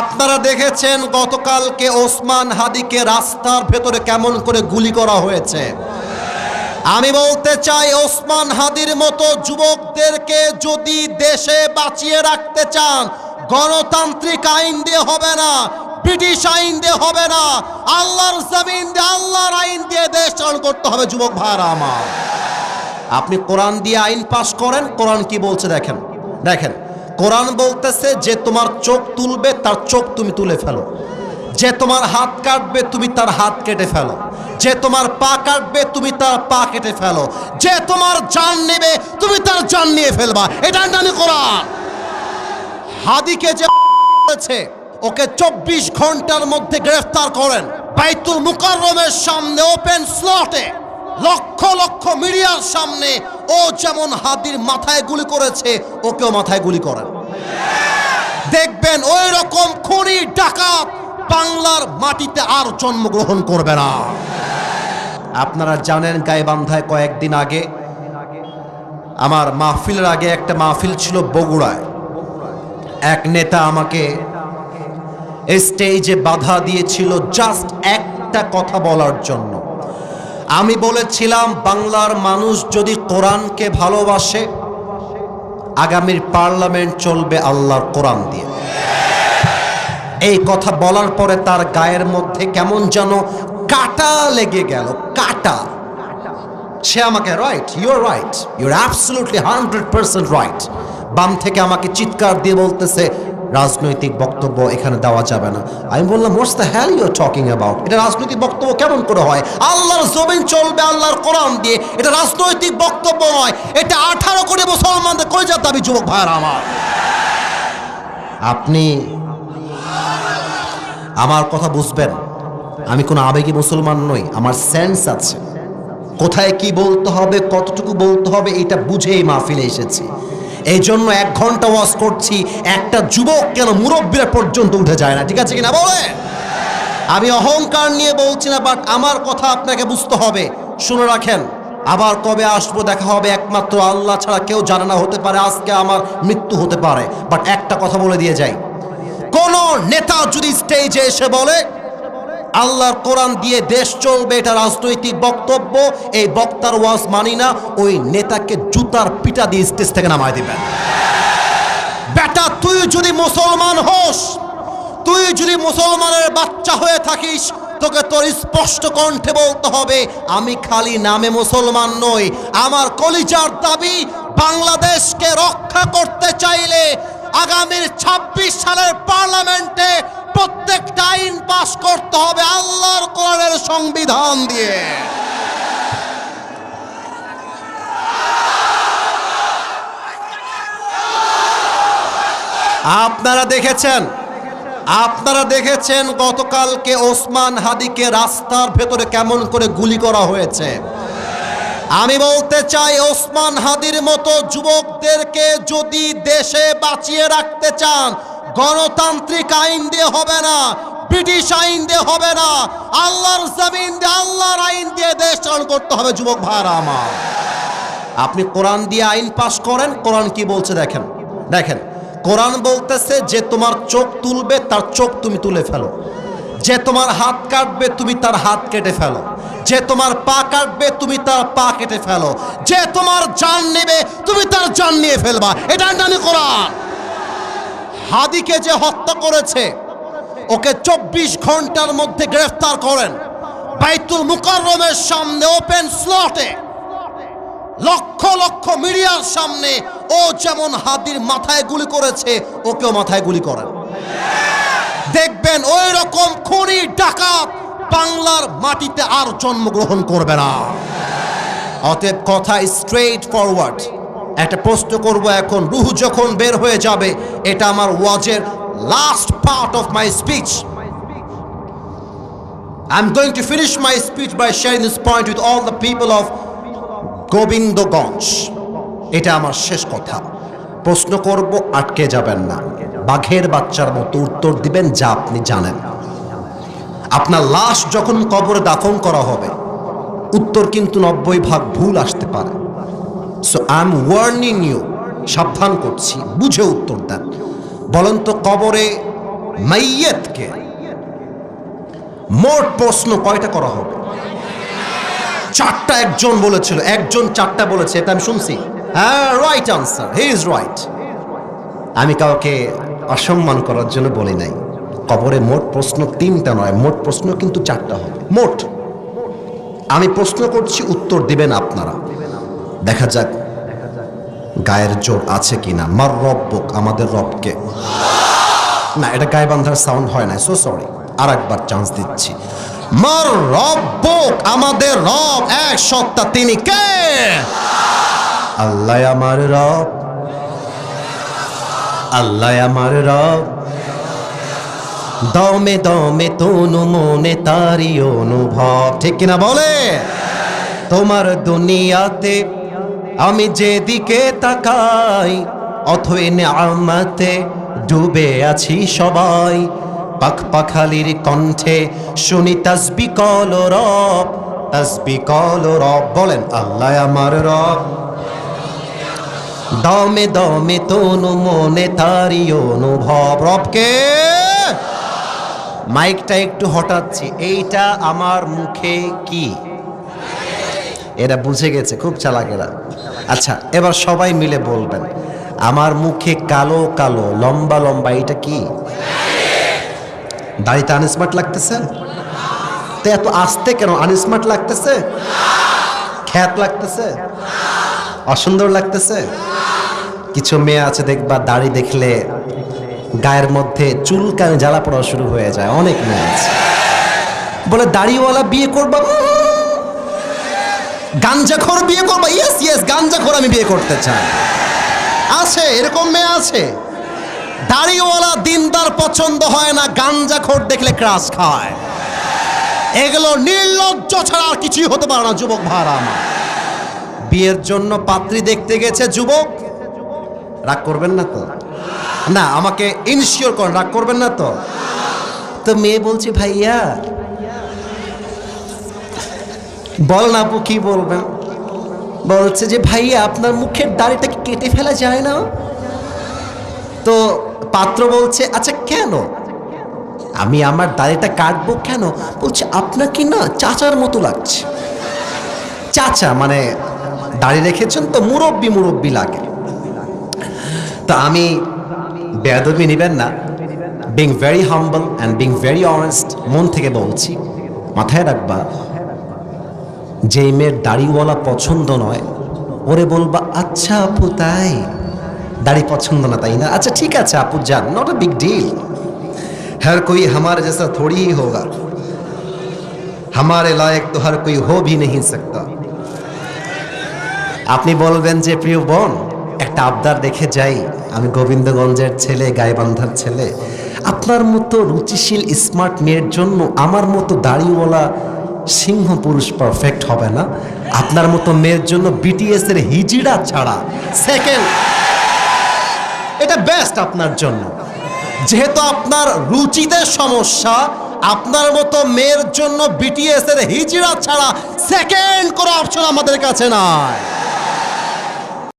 আপনারা দেখেছেন গতকালকে ওসমান হাদিকে রাস্তার ভেতরে কেমন করে গুলি করা হয়েছে? আমি বলতে চাই, ওসমান হাদির মতো যুবকদেরকে যদি দেশে বাঁচিয়ে রাখতে চান, গণতান্ত্রিক আইন দিয়ে হবে না, ব্রিটিশ আইন দিয়ে হবে না, আল্লাহর জমিন দিয়ে, আল্লাহর আইন দিয়ে দেশ চালন করতে হবে, যুবক ভাইরা আমার। আপনি কোরআন দিয়ে আইন পাশ করেন, কোরআন কি বলছে দেখেন দেখেন। কোরআন বলতেছে, যে তোমার চোখ তুলবে, তার চোখ তুমি তুলে ফেলো। যে তোমার হাত কাটবে, তুমি তার হাত কেটে ফেলো। যে তোমার পা কাটবে, তুমি তার পা কেটে ফেলো। যে তোমার জান নেবে, তুমি তার জান নিয়ে ফেলবা। এটা আমি কোরআন। হাদিকে যে করেছে ওকে চব্বিশ ঘণ্টার মধ্যে গ্রেফতার করেন বাইতুল মুকাররমের সামনে ওপেন স্লটে লক্ষ লক্ষ মিডিয়ার সামনে। ও যেমন হাদির মাথায় গুলি করেছে, ওকেও মাথায় গুলি করেন। দেখবেন ওই রকম খুনি ডাকাত বাংলার মাটিতে আর জন্মগ্রহণ করবে না। আপনারা জানেন গাইবান্ধায় কয়েকদিন আগে আমার মাহফিলের আগে একটা মাহফিল ছিল বগুড়ায়। এক নেতা আমাকে স্টেজে বাধা দিয়েছিল জাস্ট একটা কথা বলার জন্য। আমি বলেছিলাম, বাংলার মানুষ যদি কোরআনকে ভালোবাসে আগামীর পার্লামেন্ট চলবে আল্লাহর কোরআন দিয়ে। এই কথা বলার পরে তার গায়ের মধ্যে কেমন যেন কাটা লেগে গেল, কাটা। সে আমাকে right you're right you're absolutely hundred percent right বাম থেকে আমাকে চিৎকার দিয়ে বলতেছে রাজনৈতিক বক্তব্য এখানে দেওয়া যাবে না। আমি বললাম what's the hell you're talking about এটা রাজনৈতিক বক্তব্য কেমন করে হয়? আল্লাহর জমিন চলবে আল্লাহর কোরআন দিয়ে, এটা রাজনৈতিক বক্তব্য নয়। এটা আঠারো কোটি মুসলমানদের কই যা দাবি, যুবক ভাইয়ের আমার? আপনি আমার কথা বুঝবেন। আমি কোনো আবেগী মুসলমান নই, আমার সেন্স আছে। কোথায় কি বলতে হবে, কতটুকু বলতে হবে, এটা বুঝেই মাহফিলে এসেছি। এই জন্য এক ঘণ্টা ওয়াজ করছি, একটা যুবক কেন মুরব্বীরা পর্যন্ত উঠে যায় না, ঠিক আছে কিনা বলে? আমি অহংকার নিয়ে বলছি না বাট আমার কথা আপনাকে বুঝতে হবে। শুনে রাখেন, আবার কবে আসব, দেখা হবে, একমাত্র আল্লাহ ছাড়া কেউ জানে না, হতে পারে আজকে আমার মৃত্যু হতে পারে। বাট একটা কথা বলে দিয়ে যাই। কোন নেতা যদি স্টেজে এসে বলে আল্লাহর কোরআন দিয়ে দেশ চলবে, এটা রাজনৈতিক বক্তব্য, এই বক্তার ওয়াজ মানি না, ওই নেতাকে জুতার পিটা দিয়ে স্টেজ থেকে নামায় দিবেন। বেটা, তুই যদি মুসলমান হোস, তুই যদি মুসলমানের বাচ্চা হয়ে থাকিস, তোকে তোর স্পষ্ট কণ্ঠে বলতে হবে, আমি খালি নামে মুসলমান নই, আমার কলিজার দাবি বাংলাদেশকে রক্ষা করতে চাইলে আগামীর ২৬ সালের পার্লামেন্টে প্রত্যেকটা আইন পাশ করতে হবে আল্লাহর কোরআনের সংবিধান দিয়ে। আপনারা দেখেছেন? আপনারা দেখেছেন গতকালকে ওসমান হাদিকে রাস্তার ভেতরে কেমন করে গুলি করা হয়েছে? আমি বলতে চাই, ওসমান হাদির মতো যুবকদেরকে যদি দেশে বাঁচিয়ে রাখতে চান গণতান্ত্রিক আইন দিয়ে হবে না, ব্রিটিশ আইন দিয়ে হবে না, আল্লাহর জমিন দিয়ে, আল্লাহর আইন দিয়ে দেশ চালন করতে হবে, যুবক ভাইরা আমার। আপনি কোরআন দিয়ে আইন পাশ করেন, কোরআন কি বলছে দেখেন দেখেন, কোরআন বলতেছে যে তোমার চোখ তুলবে, তার চোখ তুমি তুলে ফেলো। যে তোমার হাত কাটবে, তুমি তার হাত কেটে ফেলো। যে তোমার পা কাটবে, তুমি তার পা কেটে ফেলো। যে তোমার জান নেবে, তুমি তার জান নিয়ে ফেলবা। এটা আমি কোরআন। হাদিকে যে হত্যা করেছে, ওকে চব্বিশ ঘণ্টার মধ্যে গ্রেফতার করেন। বাইতুল মুকাররমের সামনে ওপেন স্লটে লক্ষ লক্ষ মিডিয়ার সামনে, ও যেমন হাদির মাথায় গুলি করেছে, ওকেও মাথায় গুলি করেন। দেখবেন ওই রকম খুনি, ডাকাত বাংলার মাটিতে আর জন্মগ্রহণ করবে না। অতএব কথা স্ট্রেইট ফরওয়ার্ড একটা প্রশ্ন করব এখন। রুহু যখন বের হয়ে যাবে, এটা আমার ওয়াজের last part of my speech I'm going to finish my speech by sharing this point with all the people of Gobindaganj এটা আমার শেষ কথা। প্রশ্ন করব, আটকে যাবেন না। বাঘের বাচ্চার মতো উত্তর দিবেন যা আপনি জানেন। আপনার লাশ যখন কবরে দাফন করা হবে, উত্তর কিন্তু নব্বই ভাগ ভুল আসতে পারে। So I am warning you সাবধান করছি। বুঝে উত্তর দেন। বলেন তো, কবরে মাইয়েতকে মোট প্রশ্ন কয়টা করা হবে? চারটা একজন বলেছিল। একজন চারটা বলেছে, এটা আমি শুনছি। হ্যাঁ right answer he is right আমি কাউকে অসম্মান করার জন্য বলি নাই। কবরে মোট প্রশ্ন তিনটা নয়, মোট প্রশ্ন কিন্তু চারটা হবে। মোট। আমি প্রশ্ন করছি, উত্তর দিবেন আপনারা। দেখা যাক গায়ের জোর আছে কিনা। মার রব রব্বক আমাদের রবকে। না, এটা গায়ে বান্ধার সাউন্ড হয় না সো সরি আর একবার চান্স দিচ্ছি। মার রব রব্বক আমাদের রব, এক সত্তা, তিনি কে? আল্লাহ আমার রব। আল্লাহ আমার রব। দমে দমে তনু মনে তারি অনুভব। ঠিক কিনা বলে? তোমার দুনিয়াতে আমি যেদিকে তাকাই, অথই আমাতে ডুবে আছি সবাই। পাখ পাখালির কণ্ঠে শুনি তাসবি কল রব, তাসবি কল রব। বলেন, আল্লাহ আমার রব। দমে দমে তনু মনে তারি অনুভব। রবকে? মাইকটা একটু হটাচ্ছি। এইটা আমার মুখে কি? এরা বুঝে গেছে, খুব চালাকেরা। আচ্ছা এবার সবাই মিলে বলবেন, আমার মুখে কালো কালো, লম্বা লম্বা এটা কি? দাড়িতে আনস্মার্ট লাগতেছে? তো এত আস্তে কেন আনস্মার্ট লাগতেছে? খ্যাত লাগতেছে? অসুন্দর লাগতেছে? কিছু মেয়ে আছে, দেখবা, দাড়ি দেখলে গায়ের মধ্যে চুলকানে, জ্বালা পড়া শুরু হয়ে যায়। অনেক মেয়ে আছে। বলে, দাড়িওয়ালা বিয়ে করবা? গাঞ্জাখোর বিয়ে করবা? ইয়েস ইয়েস গাঞ্জাখোর আমি বিয়ে করতে চাই। আছে, এরকম মেয়ে আছে। দাড়িওয়ালা দিনদার পছন্দ হয় না, গাঞ্জাখোর দেখলে ক্রাশ খায়। এগুলো নির্লজ্জ ছাড়া আর কিছুই হতে পারে না, যুবক ভাড়া আমার। বিয়ের জন্য পাত্রী দেখতে গেছে যুবক। রাগ করবেন না তো? না, আমাকে ইনশিওর করেন, রাগ করবেন না তো? তো মেয়ে বলছি, ভাইয়া বল না আপু, কি বলবেন? বলছে যে, ভাইয়া, আপনার মুখের দাড়িটাকে কেটে ফেলা যায় না? তো পাত্র বলছে আচ্ছা কেন? আমি আমার দাড়িটা কাটবো কেন? বলছে, আপনাকে না চাচার মতো লাগছে। চাচা মানে দাড়ি রেখেছেন তো, মুরব্বি মুরব্বি লাগে। তো আমি বেয়াদবি নেবেন না। Being very humble and being very honest মন থেকে বলছি, মাথায় রাখবা যেই মেয়ের দাড়িওয়ালা পছন্দ নয় ওরে বলবা আচ্ছা আপু তাই দাড়ি পছন্দ না তাই না আচ্ছা ঠিক আছে আপু যান নট अ बिग डील हर कोई हमारे जैसा थोड़ी ही होगा हमारे लायक तो हर कोई हो भी नहीं सकता আপনি বলবেন যে প্রিয় বোন একটা আবদার দেখে যাই আমি গোবিন্দগঞ্জের ছেলে গাইবান্ধার ছেলে আপনার মতো রুচিশীল স্মার্ট মেয়ের জন্য আমার মতো দাড়িওয়ালা সিংহ পুরুষ পারফেক্ট হবে না। আপনার মতো মেয়ের জন্য বিটিএস এর হিজিড়া ছাড়া সেকেন্ড এটা বেস্ট আপনার জন্য। যেহেতু আপনার রুচিতে সমস্যা, আপনার মতো মেয়ের জন্য বিটিএস এর হিজিরা ছাড়া সেকেন্ড কোনো অপশন আমাদের কাছে নাই।